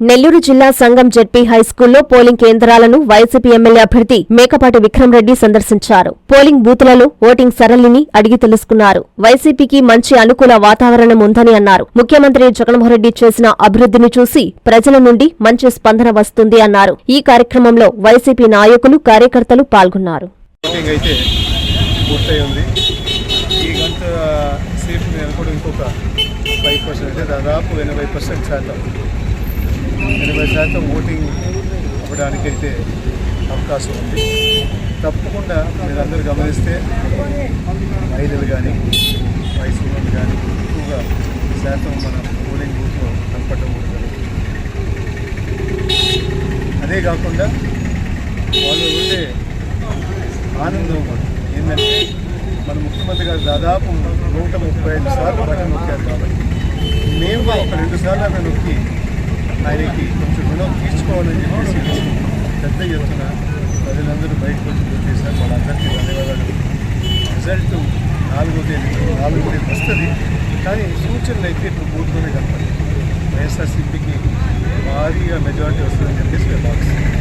నెల్లూరు జిల్లా సంగం జెడ్పీ హైస్కూల్లో పోలింగ్ కేంద్రాలను వైసీపీ ఎమ్మెల్యే అభ్యర్థి మేకపాటి విక్రమరెడ్డి సందర్శించారు. పోలింగ్ బూతులలో ఓటింగ్ సరళిని అడిగి తెలుసుకున్నారు. వైసీపీకి మంచి అనుకూల వాతావరణం ఉందని అన్నారు. ముఖ్యమంత్రి జగన్మోహన్రెడ్డి చేసిన అభివృద్ధిని చూసి ప్రజల నుండి మంచి స్పందన వస్తుంది అన్నారు. ఈ కార్యక్రమంలో వైసీపీ నాయకులు కార్యకర్తలు పాల్గొన్నారు. ఇంకొక దాదాపు ఎనభై పర్సెంట్ శాతం శాతం ఓటింగ్ అవ్వడానికైతే అవకాశం ఉంది. తప్పకుండా మీరందరూ గమనిస్తే మహిళలు కానీ వయసులు కానీ ఎక్కువగా శాతం మన పోలింగ్ బూత్లో కనపడడం కూడా జరుగుతుంది. అదే కాకుండా వాళ్ళు ఉండే ఆనందం కూడా ఏంటంటే మన ముఖ్యమంత్రి గారు దాదాపు నూట ముప్పై ఐదు సార్లు పక్కన నొక్కారు కాబట్టి మేము ఒక రెండు సార్లు అక్కడ నొక్కి ఆయనకి కొంచెం రుణం తీర్చుకోవాలని చెప్పేసి పెద్ద ఎత్తున ప్రజలందరూ బయటకు వచ్చి చేశారు వాళ్ళందరికీ ధన్యవాదాలు. రిజల్ట్ నాలుగో తేదీ నాలుగో తేదీ వస్తుంది కానీ సూచనలు అయితే ఇప్పుడు బూత్లోనే కనపడి వైఎస్ఆర్సీపీకి భారీగా మెజారిటీ వస్తుందని చెప్పేసి మేము భావిస్తున్నాం.